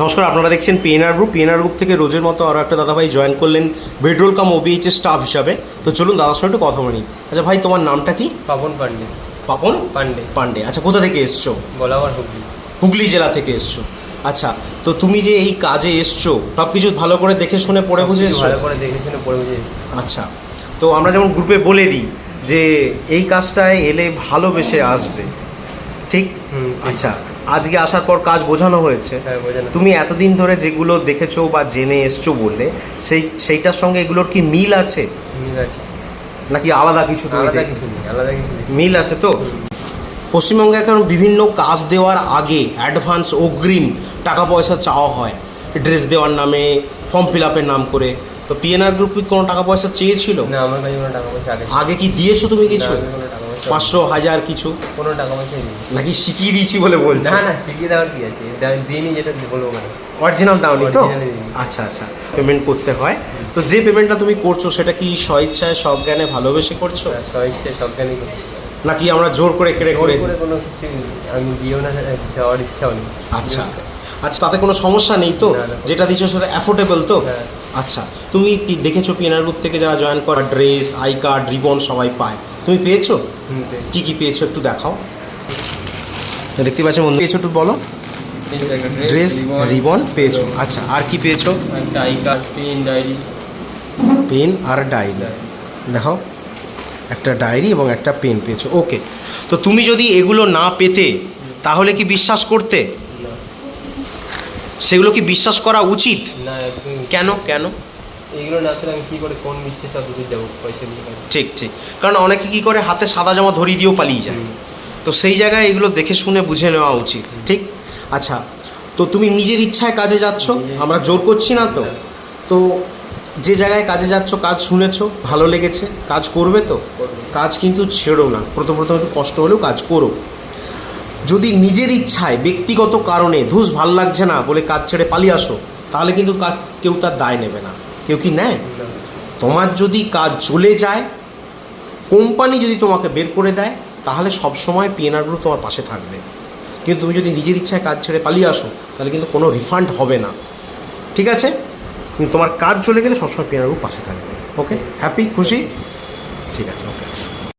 নমস্কার আপনারা দেখছেন পিএনআর গ্রুপ পিএনআর গ্রুপ থেকে রোজের মতো আরও একটা দাদাভাই জয়েন করলেন বেডরোল কাম ওবিএইচের স্টাফ হিসাবে। তো চলুন দাদার সঙ্গে একটু কথা বলি। আচ্ছা ভাই তোমার নামটা কি? পাপন পান্ডে। পাপন পান্ডে। পান্ডে। আচ্ছা কোথা থেকে এসছো? বলাবার হুগলি। হুগলি জেলা থেকে এসছো। আচ্ছা তো তুমি যে এই কাজে এসছো সব কিছু ভালো করে দেখে শুনে পড়ে বুঝে এসছো? ভালো করে দেখে শুনে পড়ে বুঝে এসেছি। আচ্ছা তো আমরা যেমন গ্রুপে বলে দিই যে এই কাজটায় এলে ভালোবেসে আসবে। ঠিক? আচ্ছা আজকে আসার পর কাজ বোঝানো হয়েছে। হ্যাঁ তুমি এতদিন ধরে যেগুলো দেখেছ বা জেনে এসছো বললে সেই সেইটার সঙ্গে এগুলোর কি মিল আছে? মিল আছে। নাকি আলাদা কিছু আলাদা কিছু আলাদা কিছু মিল আছে তো? পশ্চিমবঙ্গে এখন বিভিন্ন কাজ দেওয়ার আগে অ্যাডভান্স অগ্রিম টাকা পয়সা চাওয়া হয়। ড্রেস দেওয়ার নামে ফর্ম ফিল আপের নাম করে। তো পিএনআর গ্রুপ কি কোনো টাকা পয়সা চেয়েছিল? না আমার কাছে কোনো টাকা পয়সা আগে কি দিয়েছ তুমি কিছু? পয়সা পাঁচশো হাজার কিছু। কোনো টাকা পয়সাই নেই। নাকি শিখিয়ে দিয়েছি বলে বলছো? না না শিখিয়ে দেওয়ার কি আছে? দা- দিইনি যেটা বলব মানে। অরিজিনাল দাওনি তো? আচ্ছা আচ্ছা পেমেন্ট করতে হয়। তো যে পেমেন্টটা তুমি করছ সেটা কি স্বইচ্ছায় সজ্ঞানে ভালোবেসে করছ? স্ব ইচ্ছে সব জ্ঞানই করছি। নাকি আমরা জোর করে কেড়ে করে করে কোনো কিছু আমি দিও না দেওয়ার ইচ্ছাও নেই। আচ্ছা। আচ্ছা তাতে কোনো সমস্যা নেই তো। যেটা দিচ্ছ সেটা অ্যাফোর্ডেবল তো? হ্যাঁ। আচ্ছা তুমি দেখেছ পিএনআর গ্রুপ থেকে যারা জয়েন করা ড্রেস আই কার্ড রিবন সবাই পায়? তুমি পেয়েছি। কি কি পেয়েছ একটু দেখাও। দেখতে পাচ্ছি বন্ধু পেয়েছ একটু বলো। ড্রেস রিবন পেয়েছ। আচ্ছা আর কি পেয়েছ? Pen diary. পেন আর ডায়েরি। দেখাও একটা ডায়েরি এবং একটা পেন পেয়েছ। ওকে তো তুমি যদি এগুলো না পেতে তাহলে কি বিশ্বাস করতে? সেগুলো কি বিশ্বাস করা উচিত? কেন কেন? এগুলো না পেলে আমি কী করে কোন বিশ্বাস অত দূর যাব? পয়সা দিয়ে ঠিক ঠিক। কারণ অনেকে কি করে হাতে সাদা জামা ধরিয়ে দিয়েও পালিয়ে যায়। তো সেই জায়গায় এগুলো দেখে শুনে বুঝে নেওয়া উচিত ঠিক? আচ্ছা তো তুমি নিজের ইচ্ছায় কাজে যাচ্ছ? আমরা জোর করছি না তো। তো যে জায়গায় কাজে যাচ্ছ কাজ শুনেছো ভালো লেগেছে কাজ করবে তো? কাজ কিন্তু ছেড়ো না। প্রথম প্রথম একটু কষ্ট হলেও কাজ করো। যদি নিজের ইচ্ছায় ব্যক্তিগত কারণে ধুস ভালো লাগছে না বলে কাজ ছেড়ে পালিয়ে আসো তাহলে কিন্তু কেউ তার দায় নেবে না। কেউ কি নেয়? তোমার যদি কাজ চলে যায়, কোম্পানি যদি তোমাকে বের করে দেয়, তাহলে সবসময় পিএনআর গ্রুপ তোমার পাশে থাকবে। কিন্তু তুমি যদি নিজের ইচ্ছায় কাজ ছেড়ে পালিয়ে আসো, তাহলে কিন্তু কোনো রিফান্ড হবে না। ঠিক আছে? কিন্তু তোমার কাজ চলে গেলে সবসময় পিএনআর গ্রুপ পাশে থাকবে। ওকে হ্যাপি খুশি? ঠিক আছে ওকে